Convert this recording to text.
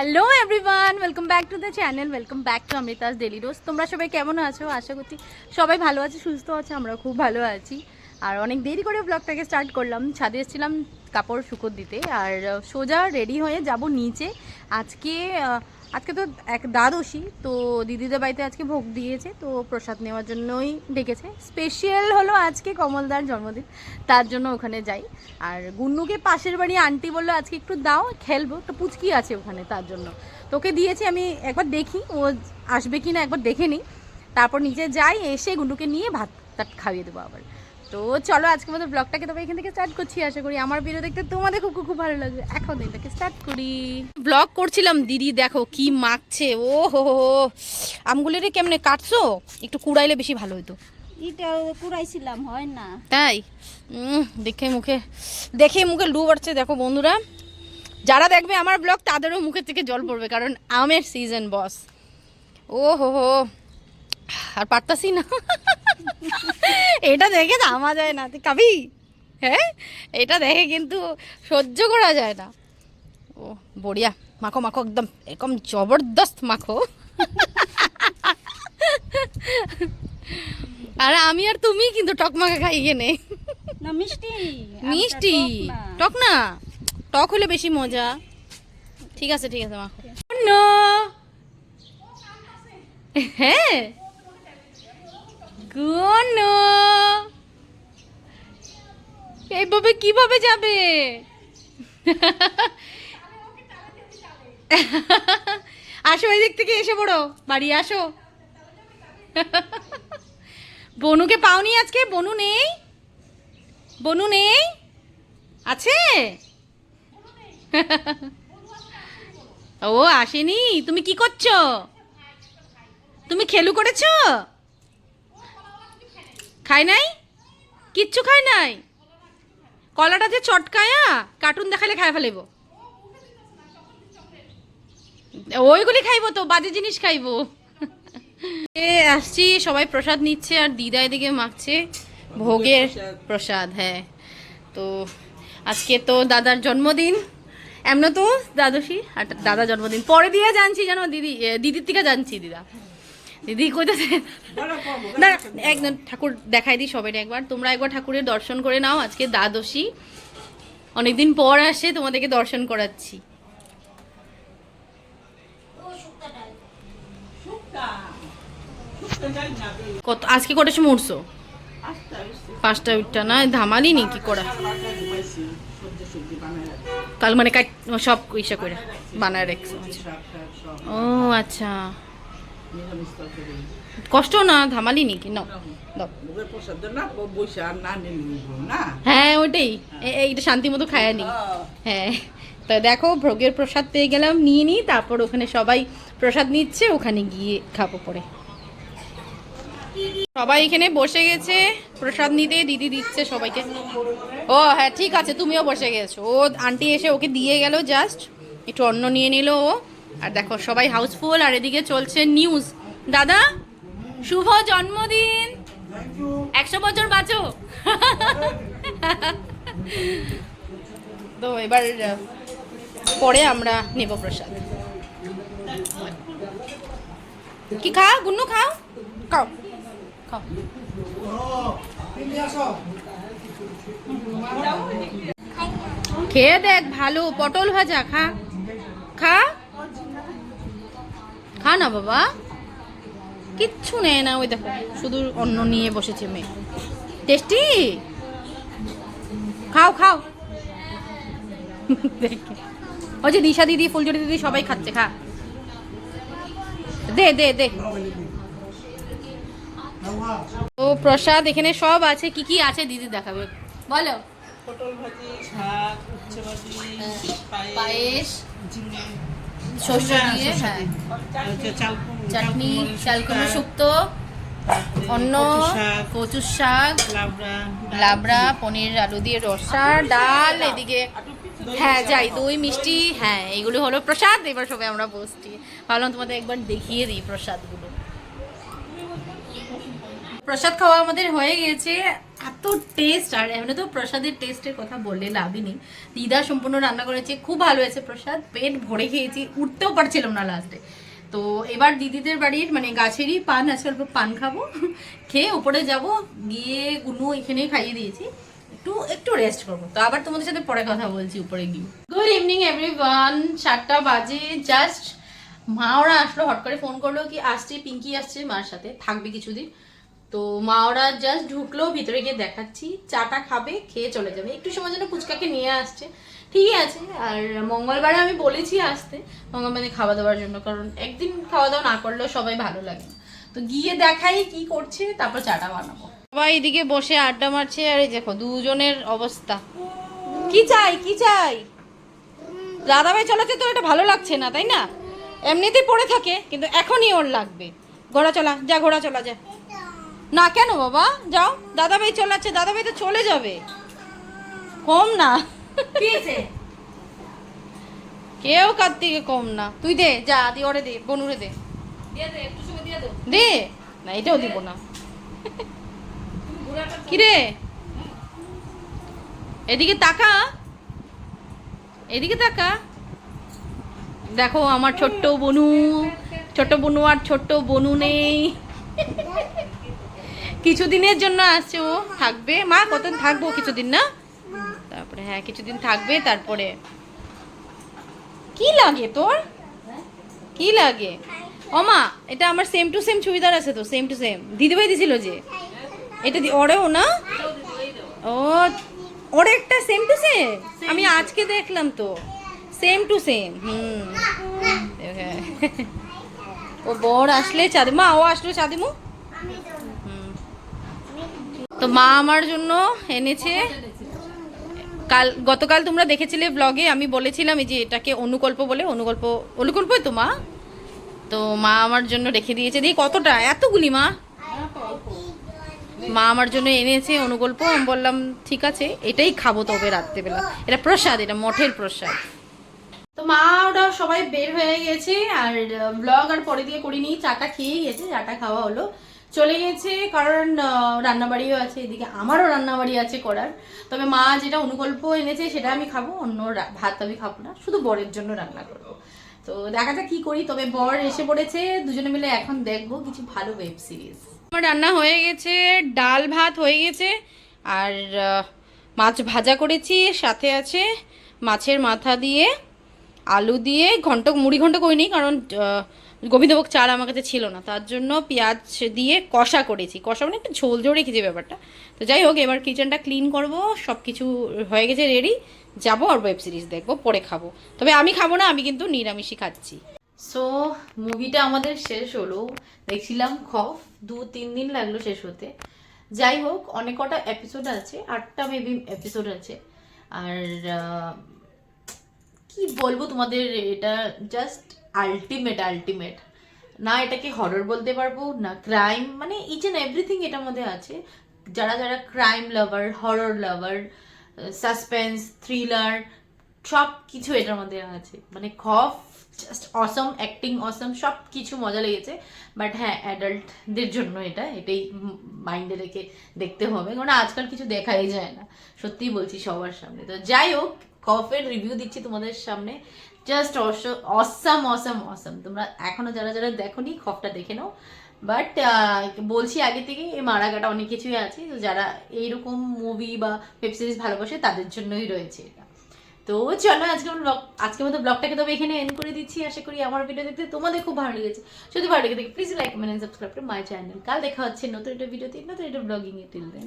Hello everyone welcome back to the channel welcome back to অমৃতাস daily রোজ তোমরা সবাই কেমন আছো? আশা করছি সবাই ভালো আছে, সুস্থ আছে আমরা খুব ভালো আছি। আর অনেক দেরি করে ব্লগটাকে স্টার্ট করলাম। ছাদে এসেছিলাম কাপড় শুকোর দিতে। আর সোজা রেডি হয়ে যাব নিচে। আজকে আজকে তো এক দ্বাদশী, তো দিদিদের বাড়িতে আজকে ভোগ দিয়েছে, তো প্রসাদ নেওয়ার জন্যই ডেকেছে। স্পেশাল হলো আজকে কমলদার জন্মদিন, তার জন্য ওখানে যাই। আর গুন্নুকে পাশের বাড়ি আন্টি বলল, আজকে একটু দাও, খেলব। তো পুচকি আছে ওখানে তার জন্য। তোকে দিয়েছি, আমি একবার দেখি, ও আসবে কি না একবার দেখে নিই। তারপর নিজে যাই, এসে গুন্নুকে নিয়ে ভাত খাইয়ে দেবো আবার। তো চলো আজকে আমাদের ব্লগটাকে তবে এখান থেকে স্টার্ট করছি আশা করি আমার ভিডিও দেখতে তোমাদের খুব খুব ভালো লাগবে। এখন এটাকে স্টার্ট করি। ব্লগ করছিলাম দিদি দেখো কি মাখছে ও হো হো। আমগুলিরে কেমনে কাটছো? একটু কুড়াইলে বেশি ভালো হতো এটা কুড়াইছিলাম হয় না। তাই? দেখে মুখে দেখে মুখে লু বাড়ছে দেখো বন্ধুরা। যারা দেখবে আমার ব্লগ তাদেরও মুখের থেকে জল পড়বে কারণ আমের সিজন বস ও হো হো। আর পারতাসি না। এটা দেখে থামা যায় না। তুই কাবি? হ্যাঁ? এটা দেখে কিন্তু সহ্য করা যায় না। ও বড়িয়া। মাখো মাখো একদম। এরকম জবরদস্ত মাখো। আর আমি আর তুমি কিন্তু টক টকমাখা খাই এখানে। না মিষ্টি। মিষ্টি। টক না। টক হলে বেশি মজা। ঠিক আছে ঠিক আছে মাখো। নো। হ্যাঁ গুনো এইভাবে কীভাবে যাবে? আসো এই দিক থেকে এসে পড়ো। বাড়ি আসো। বনুকে পাওনি আজকে? বনু নেই? বনু নেই? আছে? ও, আসেনি? তুমি কি করছ? তুমি খেলু করেছ? খাই নাই? কিচ্ছু খাই নাই? কলাটা যে চটকায়া কার্টুন দেখালে খাই ফেলেব ওইগুলি খাইবো তো, বাজে জিনিস খাইবো। এ, আসছি, সবাই প্রসাদ নিচ্ছে আর দিদা এদিকে মাখছে। ভোগের প্রসাদ হ্যাঁ। তো আজকে তো দাদার জন্মদিন। এমন তো দ্বাদশী আর দাদা জন্মদিন। পরে দিয়ে জানছি জানো দিদি দিদির থেকে জানছি দিদা। দিদি কইতেছে না একদম ঠাকুর দেখাই দিই সবাই একবার। তোমরা একবার ঠাকুরের দর্শন করে নাও আজকে দ্বাদশী। অনেকদিন পর আসে তোমাদেরকে দর্শন করাচ্ছি। কত আজকে কটার সময় উঠছো? পাঁচটা উঠটা না ধামালি নি কি করা? কাল মানে কাট সব ইসা করে বানায় রেখছো আচ্ছা। ও আচ্ছা। কষ্ট না ধামালি নি কি নাও হ্যাঁ ওইটাই। এইটা শান্তি মতো খায়া নি। হ্যাঁ। তো দেখো ভোগের প্রসাদ পেয়ে গেলাম নিয়ে নিই তারপর ওখানে সবাই প্রসাদ নিচ্ছে ওখানে গিয়ে খাব পরে। সবাই এখানে বসে গেছে প্রসাদ নিতে দিদি দিচ্ছে সবাইকে। ও হ্যাঁ ঠিক আছে তুমিও বসে গেছো। ও আন্টি এসে ওকে দিয়ে গেল জাস্ট একটু অন্ন নিয়ে নিল ও। আর দেখো, সবাই হাউসফুল আর এদিকে চলছে নিউজ দাদা, শুভ জন্মদিন। একশো বছর বাঁচো। তো এবার পরে আমরা নেব প্রসাদ। কি খাও? গুন্নু খাও? খাও। খাও। খেয়ে দেখ ভালো, পটল ভাজা খা। খা। খা না বাবা। কিচ্ছু নেয় না ওই দেখো শুধু অন্ন নিয়ে বসেছে মেয়ে। টেস্টি? খাও খাও। দেখে। ওই যে দিশা দিদি ফুলজড়ি দিদি সবাই খাচ্ছে খা। দে দে দে। ও প্রসাদ এখানে সব আছে। কি কি আছে দিদি দেখাবে? বলো। পটল ভাজি শাক উচ্ছে ভাজি পায়েস পায়েস। ঝিঙে। দিয়ে হ্যাঁ। চাল কুমড়ো, চাটনি চাল কুমড়ো, চালকুমড়ো শুক্তো, অন্ন কচুর শাক লাবড়া লাবড়া পনির আলু দিয়ে রসা ডাল এদিকে হ্যাঁ যাই দই মিষ্টি হ্যাঁ এগুলো হলো প্রসাদ। এবার সবাই আমরা বসছি। ভাবলাম তোমাদের একবার দেখিয়ে দিই প্রসাদগুলো। প্রসাদ খাওয়া আমাদের হয়ে গেছে। এত টেস্ট আর এমনি তো প্রসাদের টেস্টের কথা বললে লাভই নেই। দিদা সম্পূর্ণ রান্না করেছে, খুব ভালো হয়েছে প্রসাদ। পেট ভরে খেয়েছি, উঠতেও পারছিলাম না লাস্টে তো এবার দিদিদের বাড়ির মানে গাছেরই পান আছে অল্প পান খাব। খেয়ে উপরে যাব, গিয়ে গুনু এখানেই খাইয়ে দিয়েছি। একটু একটু রেস্ট করব। তো আবার তোমাদের সাথে পরে কথা বলছি উপরে গিয়ে। গুড ইভিনিং এভরি ওয়ান সাতটা বাজে জাস্ট মা ওরা আসলো হট করে ফোন করল কি, আসছে, পিঙ্কি আসছে মার সাথে, থাকবে কিছুদিন। তো মা ওরা জাস্ট ঢুকলো, ভিতরে গিয়ে দেখাচ্ছি, চাটা খাবে, খেয়ে চলে যাবে। একটু সময় জন্য ফুচকাকে নিয়ে আসছে। ঠিকই আছে, আর মঙ্গলবারে আমি বলেছি আসতে, মঙ্গলবারে খাওয়া দাওয়ার জন্য, কারণ একদিন খাওয়া দাওয়া না করলেও সবাই ভালো লাগে তো গিয়ে দেখাই কি করছে, তারপর চাটা বানাবো। সবাই এদিকে বসে আড্ডা মারছে, আর এই দেখো, দুজনের অবস্থা। কি চাই কি চাই? দাদাভাই চালাতে তো এটা ভালো লাগছে না, তাই না? এমনিতেই পড়ে থাকে, কিন্তু এখনই ওর লাগবে। ঘোড়া চলা, যা, ঘোড়া চলা, যা। না কেন বাবা? যাও দাদাভাই চলাচ্ছে দাদাভাই তো চলে যাবে। কম না। কেউ কার থেকে কম না। তুই দে যা দি ওরে দে বনুরে দে। দে না এটাও দিব না। কিরে? এদিকে তাকা। এদিকে তাকা। দেখো আমার ছোট্ট বনু। ছোট্ট বনু আর ছোট্ট বনু নেই। কিছুদিনের জন্য আসছে ও, থাকবে। মা, কতদিন থাকব? কিছুদিন না? তারপরে হ্যাঁ কিছুদিন থাকবে, তারপরে। কি লাগে তোর? কি লাগে? ও মা, এটা আমার সেম টু সেম চুড়িদার আছে তো সেম টু সেম দিদিভাই দিছিল যে। এটা ওরেও না? ও ওর একটা সেম টু সেম আমি আজকে দেখলাম তো। সেম টু সেম হুম। দেখে। ও বর আসলে চাঁদি মা, ও আসলো চাঁদিমু। তো মা আমার জন্য এনেছে। কাল, গতকাল তোমরা দেখেছিলে ব্লগে আমি বলেছিলাম যে এটাকে অনুকল্প বলে, অনুকল্প, অনুকল্পই তো মা। তো মা আমার জন্য রেখে দিয়েছে। দিয়ে কতটা, এতগুলি মা। মা আমার জন্য এনেছে অনুকল্প। আমি বললাম, ঠিক আছে, এটাই খাব তবে রাত্রেবেলা। এটা প্রসাদ, এটা মঠের প্রসাদ। তো মা ওরা সবাই বের হয়ে গেছে, আর ব্লগ আর পরে দিয়ে করিনি চাটা খেয়েই গেছে চাটা খাওয়া হলো। চলে গেছে কারণ রান্নাবাড়িও আছে এদিকে, আমারও রান্নাবাড়ি আছে করার। তবে মা যেটা অনুকল্প এনেছে সেটা আমি খাব, অন্য ভাত আমি খাব না, শুধু বরের জন্য রান্না করব। তো দেখা যাক কি করি, তবে বর এসে পড়েছে, দুজনে মিলে এখন দেখব কিছু ভালো ওয়েব সিরিজ আমার রান্না হয়ে গেছে, ডাল ভাত হয়ে গেছে, আর মাছ ভাজা করেছি, সাথে আছে মাছের মাথা দিয়ে, আলু দিয়ে, ঘন্ট, মুড়ি ঘন্ট করিনি, কারণ গোবিন্দভোগ চাল আমার কাছে ছিল না, তার জন্য পেঁয়াজ দিয়ে কষা করেছি। কষা মানে একটু ঝোল ঝোল রেখেছি ব্যাপারটা। তো যাই হোক, এবার কিচেনটা ক্লিন করব সব কিছু হয়ে গেছে রেডি যাব আর ওয়েব সিরিজ দেখব, পরে খাব। তবে আমি খাব না, আমি কিন্তু নিরামিষই খাচ্ছি। সো মুভিটা আমাদের শেষ হলো। দেখছিলাম খফ, দু তিন দিন লাগল শেষ হতে। যাই হোক, অনেক কটা এপিসোড আছে, আটটা মেবি এপিসোড আছে। আর কি বলব তোমাদের, এটা জাস্ট আলটিমেট আলটিমেট না এটাকে হরর বলতে পারব, না ক্রাইম মানে ইচ অ্যান্ড এভরিথিং এটার মধ্যে আছে। যারা যারা crime lover horror lover suspense thriller সব কিছু এটার মধ্যে আছে। মানে খফ জাস্ট অসম অ্যাক্টিং অসম সব কিছু মজা লেগেছে। বাট হ্যাঁ অ্যাডাল্টদের জন্য এটা, এটাই মাইন্ডে রেখে দেখতে হবে। কারণ আজকাল কিছু দেখাই যায় না। সত্যিই বলছি সবার সামনে। তো যাই হোক কফের রিভিউ দিচ্ছি তোমাদের সামনে। জাস্ট অসাম অসাম অসাম তোমরা এখনও যারা যারা দেখোনি খফটা দেখে নাও। বাট বলছি আগে থেকে, এই মারাগাটা অনেক কিছুই আছে। তো যারা এইরকম মুভি বা ওয়েব সিরিজ ভালোবাসে, তাদের জন্যই রয়েছে এটা। তো চলো আজকে আমার ব্লগ আজকের মতো ব্লগটাকে তবে এখানে এন্ড করে দিচ্ছি। আশা করি আমার ভিডিও দেখতে তোমাদের খুব ভালো লেগেছে। যদি ভালো লেগে থাকে প্লিজ লাইক কমেন্ট সাবস্ক্রাইব করে মাই চ্যানেল কাল দেখা হচ্ছে নতুন একটা ভিডিওতে নতুন একটা ব্লগিং এ টিল দেন